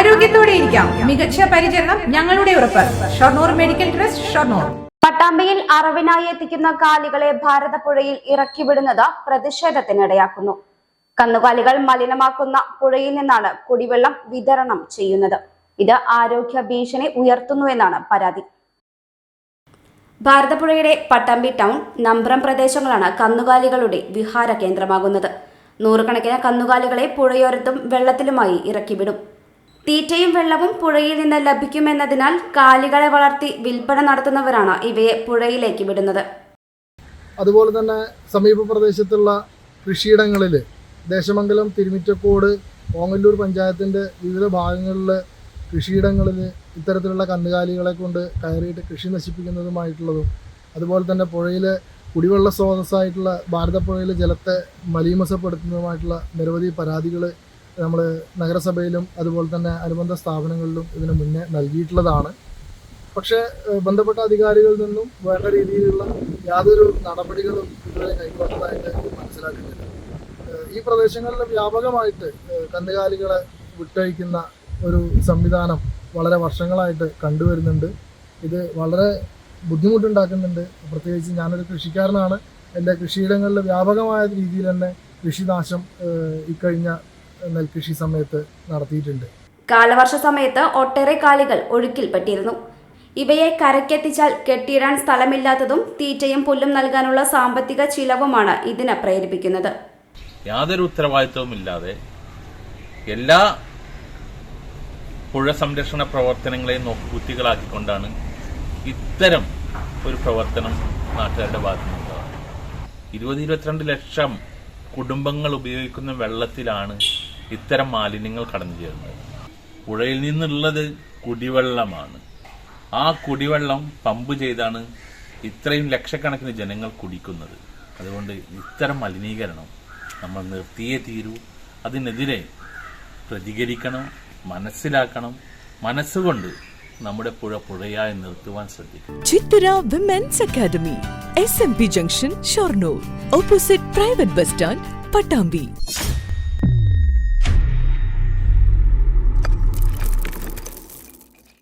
ആരോഗ്യത്തോടെ ഇരിക്കാം. മികച്ച പരിചരണം ഞങ്ങളുടെ ഉറപ്പ്. Shoranur medical trust Shoranur. പട്ടാമ്പിയിൽ അറവിനായി എത്തിക്കുന്ന കാലികളെ ഭാരതപ്പുഴയിൽ ഇറക്കിവിടുന്നത് പ്രതിഷേധത്തിനിടയാക്കുന്നു. കന്നുകാലികൾ മലിനമാക്കുന്ന പുഴയിൽ നിന്നാണ് കുടിവെള്ളം വിതരണം ചെയ്യുന്നത്. ഇത് ആരോഗ്യ ഭീഷണി ഉയർത്തുന്നുവെന്നാണ് പരാതി. ഭാരതപ്പുഴയുടെ പട്ടാമ്പി ടൗൺ നമ്പ്രം പ്രദേശങ്ങളാണ് കന്നുകാലികളുടെ വിഹാര കേന്ദ്രമാകുന്നത്. നൂറുകണക്കിന് കന്നുകാലികളെ പുഴയോരത്തും വെള്ളത്തിലുമായി ഇറക്കിവിടും. തീറ്റയും വെള്ളവും പുഴയിൽ നിന്ന് ലഭിക്കുമെന്നതിനാൽ കാലികളെ വളർത്തി വിൽപ്പന നടത്തുന്നവരാണ് ഇവയെ പുഴയിലേക്ക് വിടുന്നത്. അതുപോലെ തന്നെ സമീപ പ്രദേശത്തുള്ള കൃഷിയിടങ്ങളിൽ ദേശമംഗലം തിരുമിറ്റക്കോട് ഓങ്ങല്ലൂർ പഞ്ചായത്തിന്റെ വിവിധ ഭാഗങ്ങളിൽ കൃഷിയിടങ്ങളിൽ ഇത്തരത്തിലുള്ള കന്നുകാലികളെ കൊണ്ട് കയറിയിട്ട് കൃഷി നശിപ്പിക്കുന്നതുമായിട്ടുള്ളതും അതുപോലെ തന്നെ പുഴയിലെ കുടിവെള്ള സ്രോതസ്സായിട്ടുള്ള ഭാരതപ്പുഴയിലെ ജലത്തെ മലീമസപ്പെടുത്തുന്നതുമായിട്ടുള്ള നിരവധി പരാതികൾ നമ്മൾ നഗരസഭയിലും അതുപോലെ തന്നെ അനുബന്ധ സ്ഥാപനങ്ങളിലും ഇതിനു മുന്നേ നൽകിയിട്ടുള്ളതാണ്. പക്ഷേ ബന്ധപ്പെട്ട അധികാരികളിൽ നിന്നും വേണ്ട രീതിയിലുള്ള യാതൊരു നടപടികളും ഇതുവരെ കൈക്കൊണ്ടതായിട്ട് മനസ്സിലാക്കുന്നില്ല. ഈ പ്രദേശങ്ങളിൽ വ്യാപകമായിട്ട് കന്നുകാലികളെ വിട്ടയക്കുന്ന ഒരു സംവിധാനം വളരെ വർഷങ്ങളായിട്ട് കണ്ടുവരുന്നുണ്ട്. ഇത് വളരെ ബുദ്ധിമുട്ടുണ്ടാക്കുന്നുണ്ട്. പ്രത്യേകിച്ച് ഞാനൊരു കൃഷിക്കാരനാണ്. എന്റെ കൃഷിയിടങ്ങളിൽ വ്യാപകമായ രീതിയിൽ തന്നെ കൃഷിനാശം ഇക്കഴിഞ്ഞ നെൽകൃഷി സമയത്ത് നടത്തിയിട്ടുണ്ട്. കാലവർഷ സമയത്ത് ഒട്ടേറെ കാലികൾ ഒഴുക്കിൽപ്പെട്ടിരുന്നു. ഇവയെ കരക്കെത്തിച്ചാൽ കെട്ടിയിടാൻ സ്ഥലമില്ലാത്തതും തീറ്റയും പുല്ലും നൽകാനുള്ള സാമ്പത്തിക ചിലവുമാണ് ഇതിനെ പ്രേരിപ്പിക്കുന്നത്. യാതൊരു ഉത്തരവാദിത്വവും ഇല്ലാതെ എല്ലാ പുഴ സംരക്ഷണ പ്രവർത്തനങ്ങളെയും നോക്കുകുത്തികളാക്കിക്കൊണ്ടാണ് ഇത്തരം ഒരു പ്രവർത്തനം നാട്ടുകാരുടെ ഭാഗത്തു നിന്നുണ്ടാകുന്നത് ഇരുപത് ഇരുപത്തിരണ്ട് ലക്ഷം കുടുംബങ്ങൾ ഉപയോഗിക്കുന്ന വെള്ളത്തിലാണ് ഇത്തരം മാലിന്യങ്ങൾ കടന്നു ചേരുന്നത്. പുഴയിൽ നിന്നുള്ളത് കുടിവെള്ളമാണ്. ആ കുടിവെള്ളം പമ്പ് ചെയ്താണ് ഇത്രയും ലക്ഷക്കണക്കിന് ജനങ്ങൾ കുടിക്കുന്നത്. അതുകൊണ്ട് ഇത്തരം മലിനീകരണം നമ്മൾ നിർത്തിയേ തീരൂ. അതിനെതിരെ പ്രതികരിക്കണം മനസ്സിലാക്കണം. മനസ്സുകൊണ്ട് നമ്മുടെ പുഴ പുഴയായി നിർത്തുവാൻ ശ്രദ്ധിക്കണം. Chithara women's academy S M P junction Shoranur opposite private bus stand Pattambi